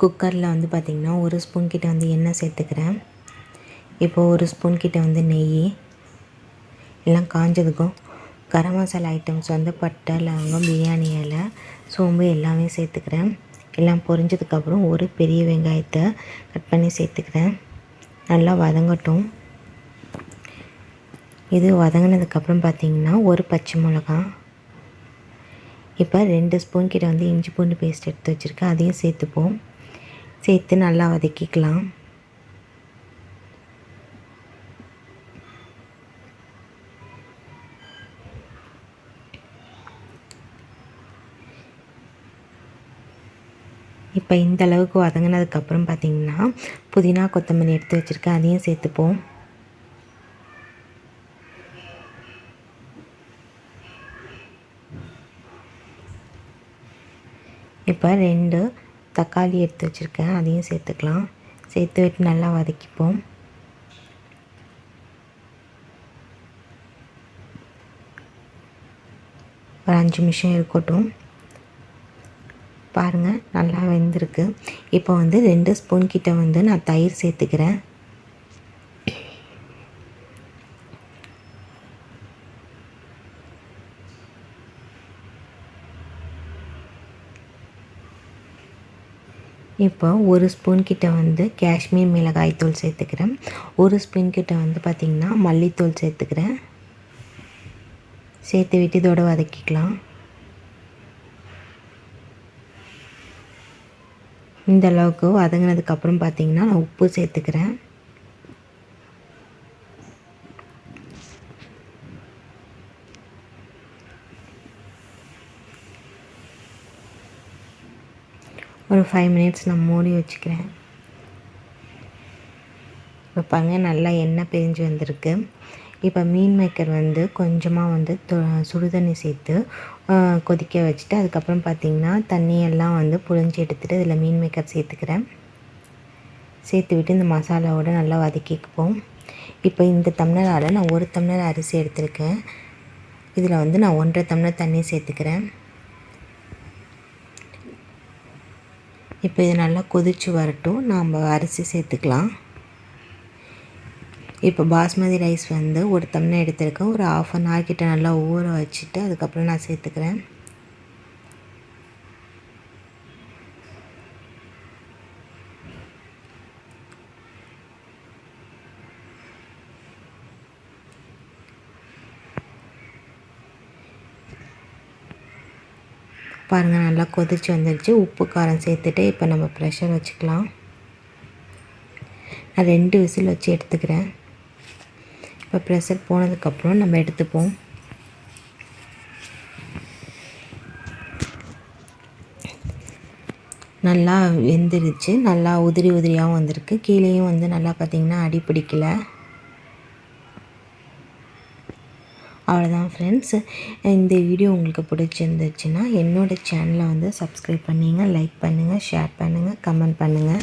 குக்கரில் வந்து பார்த்திங்கன்னா ஒரு ஸ்பூன் கிட்ட வந்து எண்ணெய் சேர்த்துக்கிறேன். இப்போது ஒரு ஸ்பூன் கிட்ட வந்து நெய் எல்லாம் காஞ்சதுக்கும் கரம் மசாலா ஐட்டம்ஸ் வந்து பட்டை லவங்கம் பிரியாணி இலை சோம்பு எல்லாமே சேர்த்துக்கிறேன். எல்லாம் பொரிஞ்சதுக்கப்புறம் ஒரு பெரிய வெங்காயத்தை கட் பண்ணி சேர்த்துக்கிறேன். நல்லா வதங்கட்டும். இது வதங்கினதுக்கப்புறம் பார்த்திங்கன்னா ஒரு பச்சை மிளகா. இப்போ ரெண்டு ஸ்பூன் கிட்ட வந்து இஞ்சி பூண்டு பேஸ்ட் எடுத்து வச்சுருக்கேன். அதையும் சேர்த்துப்போம். சேர்த்து நல்லா வதக்கிக்கலாம். இப்போ இந்த அளவுக்கு வதங்கினதுக்கப்புறம் பார்த்திங்கன்னா புதினா கொத்தமல்லி எடுத்து வச்சுருக்கேன். அதையும் சேர்த்துப்போம். இப்போ ரெண்டு தக்காளி எடுத்து வச்சுருக்கேன். அதையும் சேர்த்துக்கலாம். சேர்த்து விட்டு நல்லா வதக்கிப்போம். ஒரு அஞ்சு நிமிஷம் இருக்கட்டும். பாருங்கள் நல்லா வெந்திருக்கு. இப்போ வந்து ரெண்டு ஸ்பூன் கிட்ட வந்து நான் தயிர் சேர்த்துக்கிறேன். இப்போ ஒரு ஸ்பூன் கிட்ட வந்து காஷ்மீர் மிளகாய் தூள் சேர்த்துக்கிறேன். ஒரு ஸ்பூன் கிட்ட வந்து பார்த்திங்கன்னா மல்லித்தூள் சேர்த்துக்கிறேன். சேர்த்து விட்டு இதோட வதக்கிக்கலாம். இந்த அளவுக்கு வதங்கினதுக்கப்புறம் பார்த்திங்கன்னா நான் உப்பு சேர்த்துக்கிறேன். ஒரு ஃபைவ் மினிட்ஸ் நான் மூடி வச்சுக்கிறேன். இப்போ பாருங்க நல்லா எண்ணெய் பிரிஞ்சு வந்திருக்கு. இப்போ மீன் மேக்கர் வந்து கொஞ்சமாக வந்து சுடு தண்ணி சேர்த்து கொதிக்க வச்சுட்டு அதுக்கப்புறம் பார்த்திங்கன்னா தண்ணியெல்லாம் வந்து புழிஞ்சு எடுத்துகிட்டு இதில் மீன் மேக்கர் சேர்த்துக்கிறேன். சேர்த்து விட்டு இந்த மசாலாவோடு நல்லா வதக்கிக்குப்போம் இப்போ இந்த தமிழரால் நான் ஒரு தமிழர் அரிசி எடுத்திருக்கேன். இதில் வந்து நான் ஒன்றரை தமிழர் தண்ணி சேர்த்துக்கிறேன். இப்போ இது நல்லா கொதித்து வரட்டும். நாம் அரிசி சேர்த்துக்கலாம். இப்போ பாஸ்மதி ரைஸ் வந்து ஒரு தம்னை எடுத்திருக்கேன். ஒரு ஆஃப் அன் ஹவர் கிட்டே நல்லா ஊற வச்சுட்டு அதுக்கப்புறம் நான் சேர்த்துக்கிறேன். பாருங்கள் நல்லா கொதிச்சு வந்துடுச்சு உப்பு காரம் சேர்த்துட்டு இப்போ நம்ம ப்ரெஷர் வச்சுக்கலாம். நான் ரெண்டு விசில் வச்சு எடுத்துக்கிறேன். இப்போ ப்ரெஷர் போனதுக்கப்புறம் நம்ம எடுத்துப்போம். நல்லா வெந்துருச்சு. நல்லா உதிரி உதிரியாகவும் வந்திருக்கு. கீழேயும் வந்து நல்லா பார்த்திங்கன்னா அடி பிடிக்கலை. அவ்வளோதான் ஃப்ரெண்ட்ஸ் இந்த வீடியோ உங்களுக்கு பிடிச்சிருந்துச்சுன்னா என்னோடய சேனலை வந்து சப்ஸ்கிரைப் பண்ணிங்க லைக் பண்ணுங்கள் ஷேர் பண்ணுங்கள் கமெண்ட் பண்ணுங்கள்